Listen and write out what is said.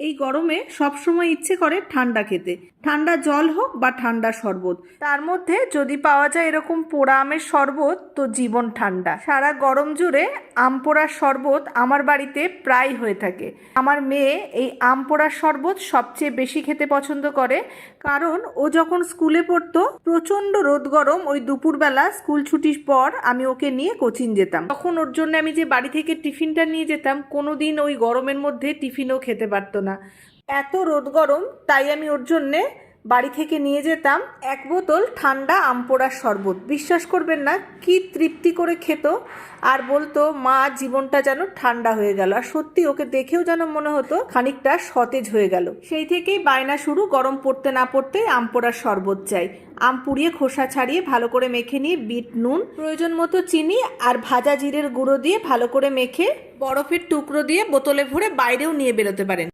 এই গরমে সবসময় ইচ্ছে করে ঠান্ডা খেতে। ঠান্ডা জল হোক বা ঠান্ডা শরবত। তার মধ্যে যদি পাওয়া যায় এরকম পোড়া আমের শরবত, তো জীবন ঠান্ডা। সারা গরম জুড়ে আম পোড়ার শরবত আমার বাড়িতে প্রায় হয়ে থাকে। আমার মেয়ে এই আম পোড়ার শরবত সবচেয়ে বেশি খেতে পছন্দ করে। কারণ ও যখন স্কুলে পড়তো, প্রচণ্ড রোদ গরম, ওই দুপুরবেলা স্কুল ছুটির পর আমি ওকে নিয়ে কোচিং যেতাম। তখন ওর জন্য আমি যে বাড়ি থেকে টিফিনটা নিয়ে যেতাম, কোনোদিন ওই গরমের মধ্যে টিফিনও খেতে পারতো না। এত রোদ গরম, তাই আমি ওর জন্যে বাড়ি থেকে নিয়ে যেতাম এক বোতল ঠান্ডা আমপোড়ার শরবত। বিশ্বাস করবেন না, কি তৃপ্তি করে খেত। আর বলতো, মা, জীবনটা যেন ঠান্ডা হয়ে গেল। আর সত্যি, ওকে দেখেও যেন মনে হতো খানিকটা সতেজ হয়ে গেল। সেই থেকেই বায়না শুরু গরম পড়তে না পড়তেই আমপোড়ার শরবত চাই। আম পুড়িয়ে খোসা ছাড়িয়ে ভালো করে মেখে নিয়ে বিট, নুন, প্রয়োজন মতো চিনি আর ভাজা জিরের গুঁড়ো দিয়ে ভালো করে মেখে বরফের টুকরো দিয়ে বোতলে ভরে বাইরেও নিয়ে বেরোতে পারেন।